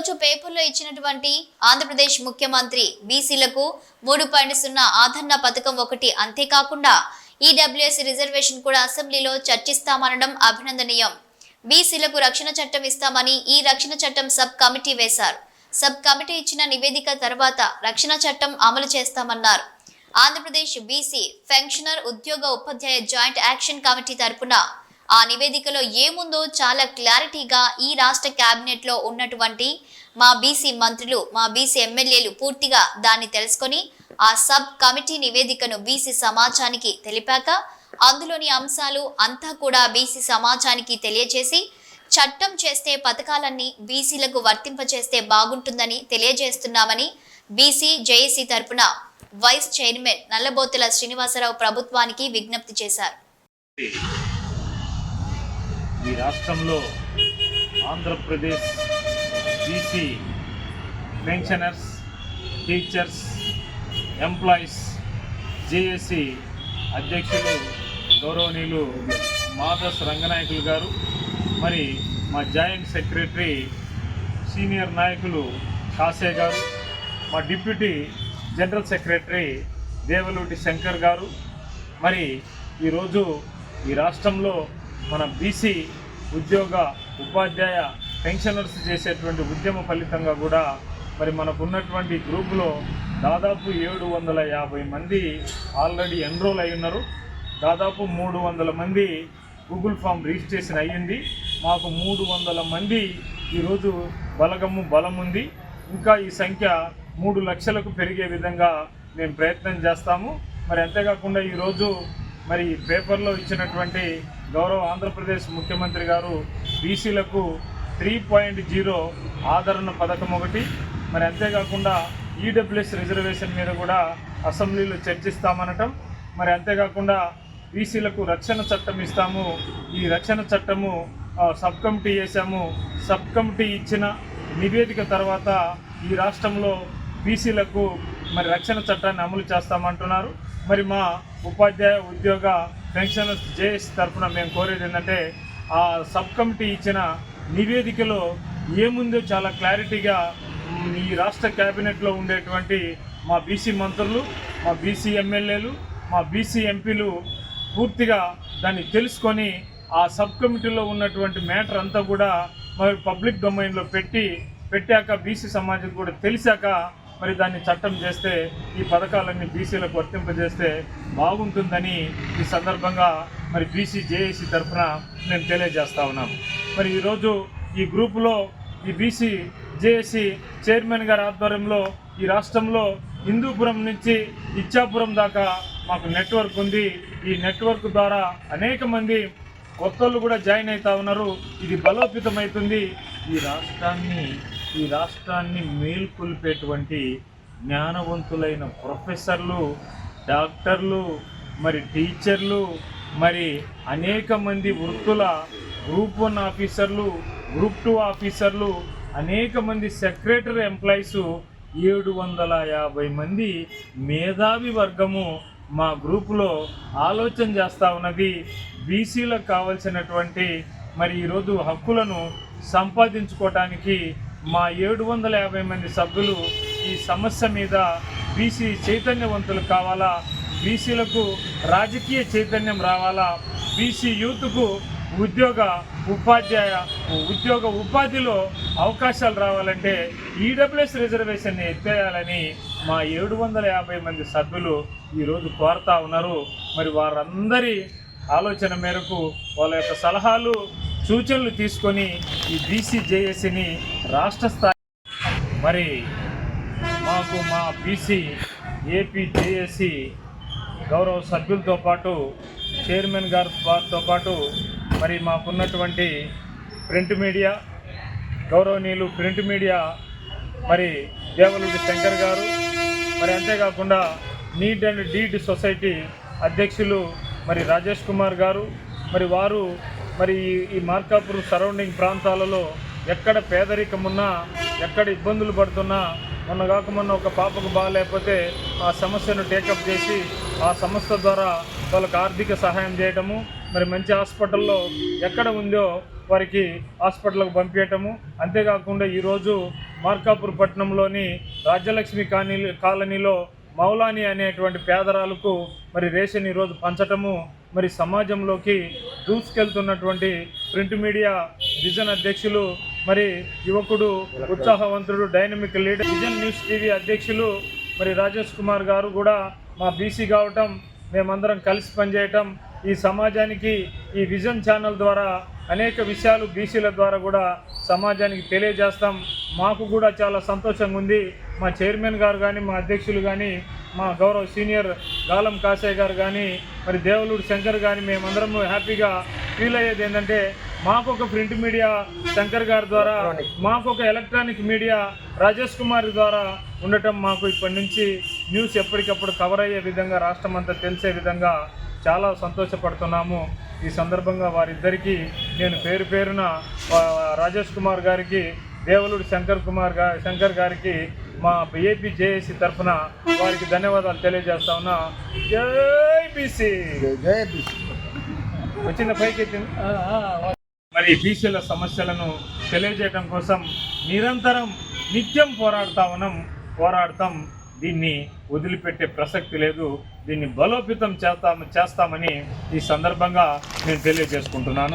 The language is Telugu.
ఈరోజు పేపర్లో ఇచ్చినటువంటి ఆంధ్రప్రదేశ్ ముఖ్యమంత్రి బీసీలకు మూడు పాయింట్ సున్నా ఆదరణ పథకం ఒకటి అంతేకాకుండా ఈడబ్ల్యూఎస్ రిజర్వేషన్ కూడా అసెంబ్లీలో చర్చిస్తామనడం అభినందనీయం. బీసీలకు రక్షణ చట్టం ఇస్తామని ఈ రక్షణ చట్టం సబ్ కమిటీ వేశారు. సబ్ కమిటీ ఇచ్చిన నివేదిక తర్వాత రక్షణ చట్టం అమలు చేస్తామన్నారు. ఆంధ్రప్రదేశ్ బీసీ పెన్షనర్ ఉద్యోగ ఉపాధ్యాయ జాయింట్ యాక్షన్ కమిటీ తరపున ఆ నివేదికలో ఏముందో చాలా క్లారిటీగా ఈ రాష్ట్ర క్యాబినెట్లో లో ఉన్నటువంటి మా బీసీ మంత్రులు మా బీసీ ఎమ్మెల్యేలు పూర్తిగా దాన్ని తెలుసుకొని ఆ సబ్ కమిటీ నివేదికను బీసీ సమాజానికి తెలిపాక అందులోని అంశాలు అంతా కూడా బీసీ సమాజానికి తెలియజేసి చట్టం చేస్తే పథకాలన్నీ బీసీలకు వర్తింపచేస్తే బాగుంటుందని తెలియజేస్తున్నామని బీసీ జేఏసీ తరపున వైస్ చైర్మన్ నల్లబోతుల శ్రీనివాసరావు ప్రభుత్వానికి విజ్ఞప్తి చేశారు. ఈ రాష్ట్రంలో Andhra Pradesh BC pensioners teachers employees JAC అధ్యక్షులు గౌరవనీయులు మాధస్ రంగనాయకులు గారు మరి మా జాయింట్ సెక్రటరీ సీనియర్ నాయకులు కాసే గారు మా deputy general secretary Devaluti Shankar గారు మరి ఈరోజు ఈ రాష్ట్రంలో మన బీసీ ఉద్యోగ ఉపాధ్యాయ పెన్షనర్స్ చేసేటువంటి ఉద్యమ ఫలితంగా కూడా మరి మనకు ఉన్నటువంటి గ్రూపులో దాదాపు ఏడు వందల యాభై మంది ఆల్రెడీ ఎన్రోల్ అయి ఉన్నారు. దాదాపు మూడు వందల మంది గూగుల్ ఫామ్ రిజిస్ట్రేషన్ అయ్యింది. మాకు మూడు వందల మంది ఈరోజు బలగము బలం ఉంది. ఇంకా ఈ సంఖ్య మూడు లక్షలకు పెరిగే విధంగా మేము ప్రయత్నం చేస్తాము. మరి అంతేకాకుండా ఈరోజు మరి పేపర్లో ఇచ్చినటువంటి గౌరవ ఆంధ్రప్రదేశ్ ముఖ్యమంత్రి గారు బీసీలకు త్రీ పాయింట్ జీరో ఆదరణ పథకం ఒకటి. మరి అంతేకాకుండా ఈడబ్ల్యూఎస్ రిజర్వేషన్ మీద కూడా అసెంబ్లీలో చర్చిస్తామనటం. మరి అంతేకాకుండా బీసీలకు రక్షణ చట్టం ఇస్తాము. ఈ రక్షణ చట్టము సబ్ కమిటీ వేసాము. సబ్ కమిటీ ఇచ్చిన నివేదిక తర్వాత ఈ రాష్ట్రంలో బీసీలకు మరి రక్షణ చట్టాన్ని అమలు చేస్తామంటున్నారు. మరి మా ఉపాధ్యాయ ఉద్యోగ పెన్షన్ జేఎస్ తరఫున మేము కోరేది ఏంటంటే ఆ సబ్ కమిటీ ఇచ్చిన నివేదికలో ఏముందో చాలా క్లారిటీగా ఈ రాష్ట్ర క్యాబినెట్లో ఉండేటువంటి మా బీసీ మంత్రులు మా బీసీ ఎమ్మెల్యేలు మా బీసీ ఎంపీలు పూర్తిగా దాన్ని తెలుసుకొని ఆ సబ్ కమిటీలో ఉన్నటువంటి మ్యాటర్ అంతా కూడా మరి పబ్లిక్ డొమైన్లో పెట్టి పెట్టాక బీసీ సమాజం కూడా తెలిసాక మరి దాన్ని చట్టం చేస్తే ఈ పథకాలన్నీ బీసీలకు వర్తింపజేస్తే బాగుంటుందని ఈ సందర్భంగా మరి బీసీ జేఏసీ తరఫున నేను తెలియజేస్తా ఉన్నాను. మరి ఈరోజు ఈ గ్రూపులో ఈ బీసీ జేఏసీ చైర్మన్ గారి ఆధ్వర్యంలో ఈ రాష్ట్రంలో హిందూపురం నుంచి ఇచ్చాపురం దాకా మాకు నెట్వర్క్ ఉంది. ఈ నెట్వర్క్ ద్వారా అనేక మంది కొత్తలు కూడా జాయిన్ అవుతా ఉన్నారు. ఇది బలోపేతమవుతుంది. ఈ రాష్ట్రాన్ని ఈ రాష్ట్రాన్ని మేల్కొల్పేటువంటి జ్ఞానవంతులైన ప్రొఫెసర్లు డాక్టర్లు మరి టీచర్లు మరి అనేక మంది వృత్తుల గ్రూప్ వన్ ఆఫీసర్లు గ్రూప్ టూ ఆఫీసర్లు అనేక మంది సెక్రటరీ ఎంప్లాయీస్ ఏడు వందల యాభై మంది మేధావి వర్గము మా గ్రూపులో ఆలోచన చేస్తూ ఉన్నది. బీసీలకు కావలసినటువంటి మరి ఈరోజు హక్కులను సంపాదించుకోవటానికి మా ఏడు వందల యాభై మంది సభ్యులు ఈ సమస్య మీద బీసీ చైతన్యవంతులు కావాలా? బీసీలకు రాజకీయ చైతన్యం రావాలా? బీసీ యూత్కు ఉద్యోగ ఉపాధ్యాయ ఉద్యోగ ఉపాధిలో అవకాశాలు రావాలంటే ఈడబ్ల్యూఎస్ రిజర్వేషన్ని ఎత్తేయాలని మా ఏడు వందల యాభై మంది సభ్యులు ఈరోజు కోరుతా ఉన్నారు. మరి వారందరి ఆలోచన మేరకు వాళ్ళ యొక్క సలహాలు సూచనలు తీసుకొని ఈ బీసీ జేఏసీని రాష్ట్ర స్థాయి మరి మాకు మా బీసీ ఏపీ జేఏసీ గౌరవ సభ్యులతో పాటు చైర్మన్ గారు వారితో పాటు మరి మాకున్నటువంటి ప్రింట్ మీడియా గౌరవనీయులు ప్రింట్ మీడియా మరి దేవలూరి శంకర్ గారు మరి అంతేకాకుండా నీడ్ అండ్ డీడ్ సొసైటీ అధ్యక్షులు మరి రాజేష్ కుమార్ గారు మరి వారు మరి ఈ- ఈ మార్కాపూర్ సరౌండింగ్ ప్రాంతాలలో ఎక్కడ పేదరికం ఉన్నా ఎక్కడ ఇబ్బందులు పడుతున్నా మొన్న కాక మొన్న ఒక పాపకు బాగాలేకపోతే ఆ సమస్యను టేకప్ చేసి ఆ సంస్థ ద్వారా వాళ్ళకు ఆర్థిక సహాయం చేయటము మరి మంచి హాస్పిటల్లో ఎక్కడ ఉందో వారికి హాస్పిటల్కి పంపించటము అంతేకాకుండా ఈరోజు మార్కాపూర్ పట్టణంలోని రాజ్యలక్ష్మి కాలనీ కాలనీలో మౌలాని అనేటువంటి పేదరాలకు మరి రేషన్ ఈరోజు పంచటము మరి సమాజంలోకి దూసుకెళ్తున్నటువంటి ప్రింట్ మీడియా విజన్ అధ్యక్షులు మరి యువకుడు ఉత్సాహవంతుడు dynamic leader vision news TV అధ్యక్షులు మరి రాజేష్ కుమార్ గారు కూడా మా బీసీ కావటం మేమందరం కలిసి పనిచేయటం ఈ సమాజానికి ఈ విజన్ ఛానల్ ద్వారా అనేక విషయాలు బీసీల ద్వారా కూడా సమాజానికి తెలియజేస్తాం. మాకు కూడా చాలా సంతోషంగా ఉంది మా చైర్మన్ గారు కానీ మా అధ్యక్షులు కానీ మా గౌరవ సీనియర్ గాలం కాసే గారు కానీ మరి దేవలూరు శంకర్ కానీ మేమందరం హ్యాపీగా ఫీల్ అయ్యేది ఏంటంటే మాకు ఒక ప్రింట్ మీడియా శంకర్ గారి ద్వారా మాకు ఒక ఎలక్ట్రానిక్ మీడియా రాజేష్ కుమార్ ద్వారా ఉండటం మాకు ఇప్పటి నుంచి న్యూస్ ఎప్పటికప్పుడు కవర్ అయ్యే విధంగా రాష్ట్రం అంతా తెలిసే విధంగా చాలా సంతోషపడుతున్నాము. ఈ సందర్భంగా వారిద్దరికీ నేను పేరు పేరున రాజేష్ కుమార్ గారికి దేవలూరు శంకర్ కుమార్గా శంకర్ గారికి మా ఏపీ జేఏసీ తరఫున వారికి ధన్యవాదాలు తెలియజేస్తా ఉన్నా. జై బీసీ! వచ్చింది పైకి మరి బీసీల సమస్యలను తెలియజేయడం కోసం నిరంతరం నిత్యం పోరాడుతా ఉన్నాం పోరాడతాం. దీన్ని వదిలిపెట్టే ప్రసక్తి లేదు. దీన్ని బలోపేతం చేస్తాం చేస్తామని ఈ సందర్భంగా నేను తెలియజేసుకుంటున్నాను.